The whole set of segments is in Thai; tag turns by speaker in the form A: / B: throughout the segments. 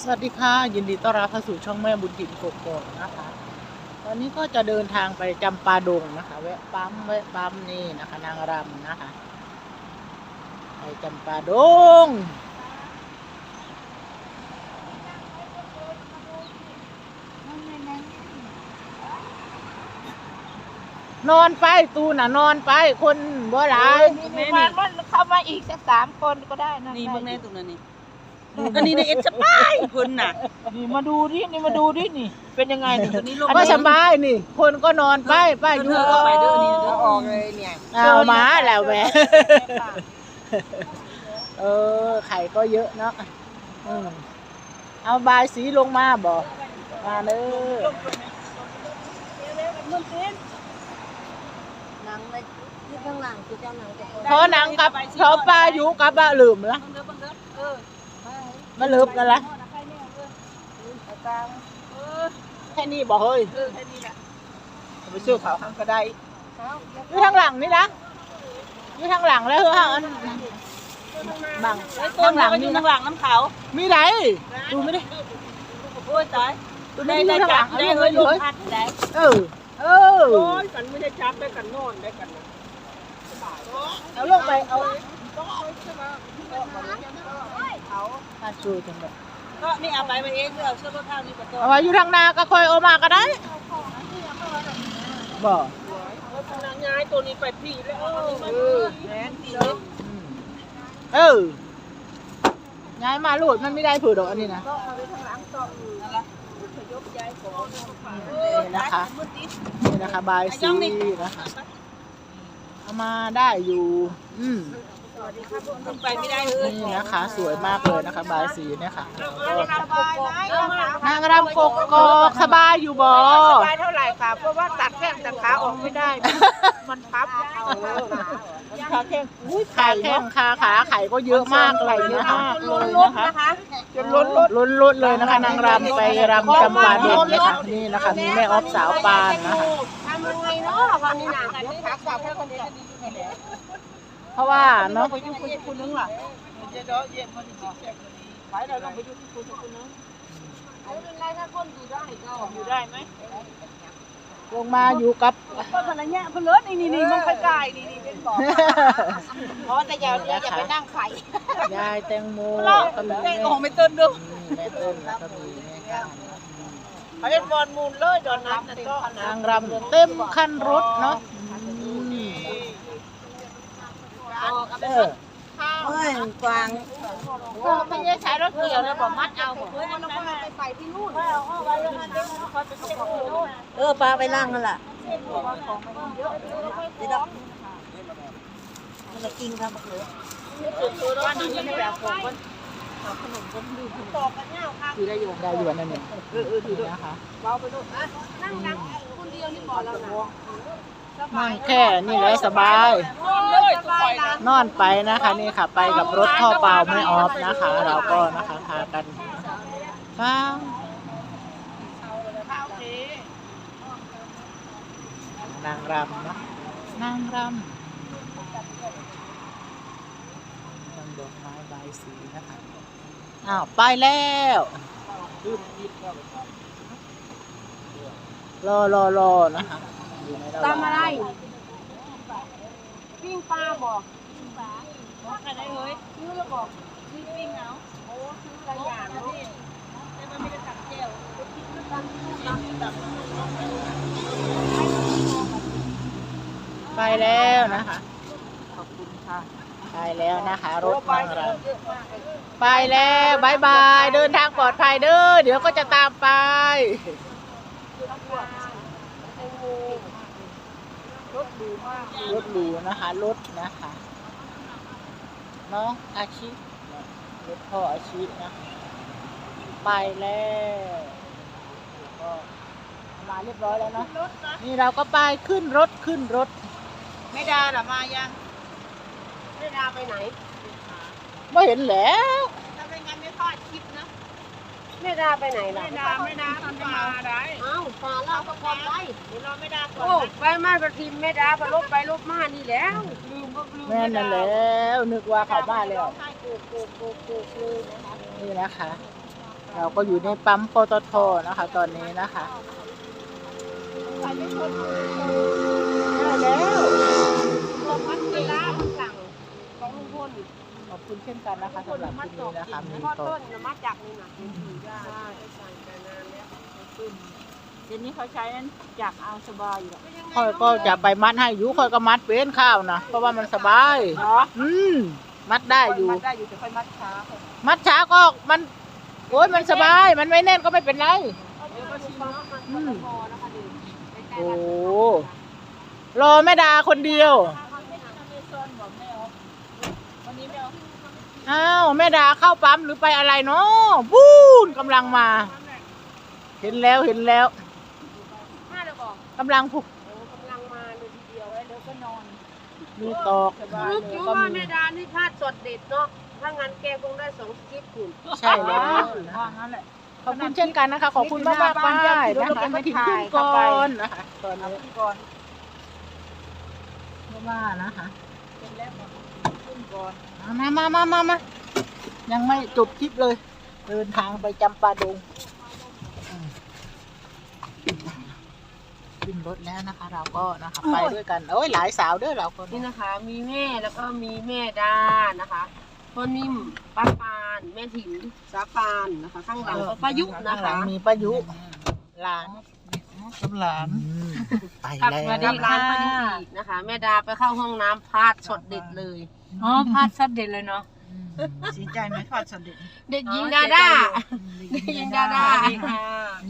A: สวัสดีค่ะยินดีต้อนรับเข้าสู่ช่องแม่บุญถิ่นกกอกนะคะ ตอนนี้ก็จะเดินทางไปจำปาดงนะคะ แวะปั๊มแวะปั๊มนี่นะคะ นางรำนะคะ ไปจำปาดงนอนไปตูน่ะนอนไปคนบ่หลาย
B: นี่มามันเข้ามาอีกสักสามคนก็ได้นะ
C: นี่เบิ่งในตรงนั้นนี่ อันนี้ในเอ็ดสบายเพิ่นน่ะ
B: นี่มาดูดินี่มาดูดินี่ เป็นยังไงนี่
C: ตัวนี้ลง
A: ก็สบายนี่ คนก็นอนไปไปอ
C: เธ
A: ยู่
C: อเอาไปเด้อนี่เด้อ
B: ออกเลยเนี่ย
A: เอามาแล้วแหม่เออ ไข่ก็เยอะเนาะอืมเอาบายสีลงมาบอกมาเลย
D: หนังเลยที่ข้างหลังคือเจ้าหนังจะ
A: เพราะหนังกับเพราะปลาอยู่กับบะลืมละ
C: เบิ่งเด้อเบิ่งเด้อเออ
A: มาลืมกันละ
C: เออ
A: แค่นี้บอกเฮ้ย
C: เออแค่นี้แหละ
A: ไปซื้อเขาข้างก็ได้อยู่ทางหลังนี่นะอยู่ทางหลังแล้วเหรออันบัง
C: ไอ้ต้นหลังอยู่ข้างหลังน้ำขาว
A: มีไหนดูไม่ได้
C: โอ้ยตาย
A: ดู
C: ได้
A: ไม่ได้
C: ได้
A: ทางห
C: จั
A: ลั
C: บ
A: ง
C: ได้
A: เอา
C: เฮ้
A: เลยย
C: ลู
A: เล
C: ก
A: ย
C: พัดได้
A: เออเออ
B: โอ้ยกันไม่ได้จับได้กันนอนได้กันนะ
A: เอาลงไปเอา ถ้าช่วยจังเลย
C: ก็นี่เอาไปไว้เองเด้อเอาเสื้อรถทางนี้ก็ตัว
A: เอาไว้อยู่ทางนาก็ค่อยเอามาก็ได้บ่
B: นางย้ายตัวนี้ไปพี่แล้วเออแม่นเอื
A: มเออย้ายมาลูดมันไม่ได้ผืดดอกอันนี้นะ
B: ก็เอาไปข้างหลังต่อนั่นละขยกย้ายของ
A: นี่นะคะนี่นะคะบายซีนะคะเอามาได้อยู่ อืม
C: ลง ไปไม่ได้เฮ้ย
A: นี่นะคะ สวยมากเลยนะคะบายสีเนี่ยค่ะก็
B: สบายไหม
A: นางรำกกกอกสบายอยู่บ่
B: สบายเท่าไหร่ค่ะ เพราะว่าตัดแข้งตัดขาออกไม่ได้ มันพับเอา
A: ขาแข้งอุ้ยขาแข้งขาขาไข่ก็เยอะมากเลยนะคะเลยนะคะ
B: จนล้นรถ
A: ล้นล้นเลยนะคะนางรำไปรำจำปาดงนะคะนี่นะคะมีแม่ออฟสาวปานนะคะ
D: ทำยังไงเนาะวันนี้หนัง
B: ขาขาแค่คนเดียว
A: เพราะว่าเนาะ
B: ไปยุ่งคุณคุณนึงล่ะเดี๋ยวเย็นมันจะแจกไปเราลงไปยุ่งคุณคุณนึง
D: ไม่เป็นไรถ้าคนอยู่ได้ก็
B: อยู่ได้ไหม
A: ลงมาอยู่กับ
B: ก็ขนาดเนี้ยเพลินนี่นี่นี่มันค่อยกายนี่นี่เป็นบอกเพราะแต่อย่าอย่าไปนั่งไข่
A: ยายแตงโม
B: เรา
A: ก็มี
B: แต่
A: แม่
B: งของไม่ต้นดู
A: แม่ต้นแล้วก็มีแม่ก้าน
B: เขาเล่นบอลมูลเลยดอนน้ำแต่ก็
A: นางรำเต็มคันรถเนาะอืม เออ
D: เฮ้ยกวาง
B: ไม่ได้ใช้รถเกี่ยวเลยบอกมัดเอาบอก
D: เราก็ไปใส่ที่นู่น
B: เอาไว้แล้วมันเป็นคอยไปส่งที่โน่น
D: เออปลาไปล่างนั่นแหละมันจะกินครับเหลือ
B: บ้านนี้ไม่แบบผมมัน
A: คือได้อยู่ได้อยู่อันนั่นเนี่ยเออเออถือนะคะ
B: เบาไปดูอะ
D: นั่งนั่งคนเดียวนี่บอกเรานะ
A: นั่งแค่นี่แหละสบาย
B: เลยสบายนะ
A: นอนไปนะคะนี่ค่ะ ไปกับรถท่อเปล่าไม่ออฟนะคะ เราก็นะคะพากันฟ้างนางรำเนาะนางรำนำดอกไม้ใบายสีนะคะอ้าวไปแล้วรอรอรอนะคะ อยู่ในระหว่าง
D: ทำอะไรปิ้งปลาบอก
C: ใครได้เฮ้ย
D: ซื้อแล้วบอก
C: นี่ปิ้งเอา
D: โอ้ซื้อหลายอย่างเนาะ
C: แต่มันไม่ได้ตัดแก้ว
A: ไปแล้วนะคะ
B: ขอบคุณค่ะ
A: ไปแล้วนะคะ รถนางรำไปแล้วบายบาย เดินทางปลอดภัยเด้อ เดี๋ยวก็จะตามไป
B: รถดูมาก
A: รถหรูนะคะ รถนะคะ น้องอาชิรถพ่ออาชินะคะ ไปแล้วก็มาเรียบร้อยแล้วเนาะ
B: รถนะ
A: นี่เราก็ไปขึ้นรถขึ้นรถ
B: ไม่ดาหรอมายัง
D: ไม่ดาไปไหน
A: ไม่เห็นแล้ว
B: ถ้าไม่งั้นไม่ทอดคลิปนะ
D: ไม่ดาไปไหนล่ะ
B: ไม่ดาไม่ดาทำจะมาได้
D: เอ้าปลาเราก็ความไว้
B: เดี๋ยวเราไม่ดาก่อน
D: โอ้
B: นะ
D: ไปมาประทิมไม่ดาไปลบไปลบมานี่แล้ว
B: ลืมก็ลืม
A: แม่นนั่นแล้วนึกว่าเขาบ้านแล้ว
B: ให้กูกูกูกูกูนะคะ
A: นี่นะคะ
B: ไป
A: เราก็อยู่ในปั๊มปตทนะคะ ตอนนี้นะคะ
B: ใครไม่ชนมือ
A: ได้แล้ว
D: ลงมัดเวลาสั่งของลุงพล
A: ขอบคุณเช่นกันนะคะสำหรับคลิปนี้นะคะมี
D: พ่อ
A: ต่อ
D: ต้นน่ะมาจากนี่นะเป็นถือได้สั่งแต่นานแล้ว
B: เดี๋ยวนี้เขาใช้นั้นจากเอาสบายอยู่
A: ค่อยก็จะไปมัดให้อยู่ค่อยก็มัดเป็นข้าวนะเพราะว่ามันสบาย
B: เนาะ
A: อืมมัดได้อยู่
B: มัดได้อยู่แต่ค่อยมัดช้า
A: มัดช้าก็มันโอ้ยมันสบาย มันไม่แน่นก็ไม่เป็นไร
D: เดี๋ยวก็ชิมเนาะมันก็พอนะคะนี่ใกล้ๆ
A: โอ้
D: ร้าน
A: รอแม่ดาคนเดียว
B: วันนี้ไม่เอา
A: อ้าวแม่ดาเข้าปั๊มหรือไปอะไรเนาะวูนกำลังมา เห็นแล้วเห็นแล้ว
D: ห้าเดี๋ยวบอก
A: กำลังผูก
D: โอ้กำลังมาเลยทีเดียว
B: ไว้เดี๋ยวก็นอน
A: มีตอก
D: นึกอยู่ว่าแม่ดานี่พลาดสดเด็ดเนาะถ้างั้นแกคงได้สองคลิปคุณ
A: ใช่แล้ว
B: ว่างั้นแหละ
A: ขอบคุณเช่นกันนะคะ ขอบคุณมากมากๆป้ายนะคะไม่ถึงขึ้นก่อนนะคะตอน
B: เอา
A: นี้
B: ขึ้นก่อน
A: ไม่ว่านะคะ
B: เป็นแล้วขึ้นก่อน
A: มามามามามายังไม่จบคลิปเลย เดินทางไปจำปาดงอืมขึ้นรถแล้วนะคะ เราก็นะคะไปด้วยกันโอ้ยหลายสาวเด้อเราคน
D: นี่
A: นี้
D: นะคะ มีแม่แล้วก็มีแม่ดานะคะพ่อนิ่มป้าปานแม่ถิ่นสาปานนะคะ ข้างหลังก็ป้ายุนะ
A: ข้างหลั
D: คะ
A: งมีป้ายุหลาน
B: กำหลาน
A: ไป
D: กับ
A: แล้ว
D: สวัสดีค่ะป้ายุอีกนะคะ แม่ดาไปเข้าห้องน้ำพลาดสดเด็ดเลย
C: อ๋อพลาดซัดเด็ดเลยเนาะ
B: สีใจไหมทอดสำเร็จ
D: เด็กหญิงดาด้าเด็กหญิงดาด้า
C: สวัสดีค่ะ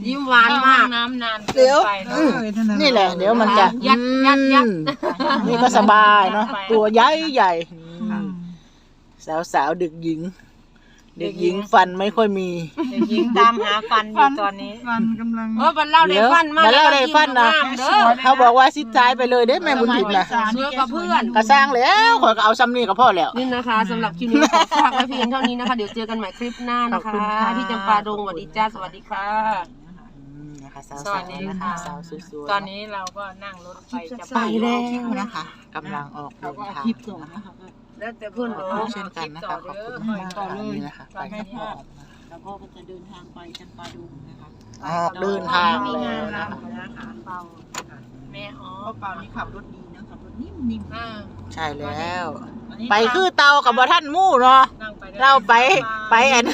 D: ยิ้มหวานมาก
C: น้ำนาน
A: เดี๋ยว
C: ไปเน
A: อื
C: อะ
A: มนี่แหละ เดี๋ยวมันจะ
D: ยัดยัดยัด
A: อืมนี่ก็สบายเนาะตัวใหญ่ใหญ่สาวสาวๆเด็กหญิง เด็กหญิงฟันไม่ค่อยมี
C: เด็กหญิงตามหาฟันอยู่ตอนนี้
B: มันกำลัง
D: เออบันเล่าได้ฟันมาก
A: เดี๋ยวบันเล่าได้ฟันนะ
D: เด้อ
A: เขาบอกว่าซิดซ้ายไปเลยเด้แม่บุญถิ่นนะ
D: สวยกับเพื่อน
A: กระสร้างแล้วข่อยก็เอาซ้ำนี่กับพ่อแล้ว
D: นี่นะคะสำหรับคลิปนี้ขอฝากไว้เพียงเท่านี้นะคะ เดี๋ยวเจอกันใหม่คลิปหน้านะ
A: ขอบ
D: คะ
A: คุณค่ะ
D: ที่จำปาดงสวัสดีจ้าสวัสดีค่ะ
A: อืมนะคะสาว
C: สวัสดี
A: ๆนะ
C: ค่ะ
A: คะสาวสวยๆ
C: ตอนนี้เราก็นั่งรถไปจะ
A: ไปแล้วนะคะกำลังออกเดินทางนะคะ
D: แล้วแต่เพื่อน
A: ขอบ
D: เด้
A: คุ
D: อ
A: ณเช่นกันนะคะขอบคุณมากค่ะนี่นะคะไปกับพ่อ
B: แล้วก็จะเดินทางไปจันปาดุงนะคะ
A: ออกเดินทางแล้วนะคะ
C: เป่าแม่อ๋อ
B: เพราะเปล่านี่ขับรถดีนะขับรถนิ่มๆ
C: อ่า
A: ใช่แล้ว
B: อันนี้
A: ไปคือเตากับบ่ท่านหมู่เนาะ
C: นั่งไป
A: เราไปไปอัน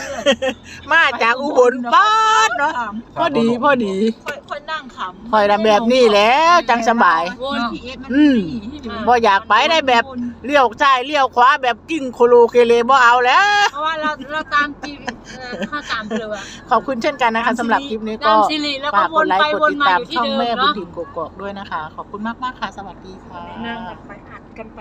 A: มาจากอุบลป้าดเนาะพอดีพอดี
B: ค่อยค่อยนั่งขำ
A: คอยทำแบบนี้แหล้วจังสบาย
B: วนพีเอสมัน
A: อืม
B: ให้ดู
A: บ่อยากไปได้แบบเลี้ยวซ้ายเลี้ยวขวาแบบกิ้งโคโลเกเลบ่เอาแล้ว
C: เพราะว่าเราเราตามจีข้าตามเรือ
A: ขอบคุณเช่นกันนะคะสำหรับคลิปนี้ก็
C: ตามสิริแล้วก็
A: ฝาก
C: ว
A: กด
C: น
A: ไล
C: ไป
A: ค์กด
C: วน
A: ติด
C: มา
A: ตาม
C: อยู่ที่
A: ช่อง
C: เดิม
A: แม่บุญ
C: เนาะ
A: ถิ่นกกอกด้วยนะคะ ขอบคุณมากมากๆค่ะ สวัสดีค่ะ
C: นั่งกันไปอัดกันไป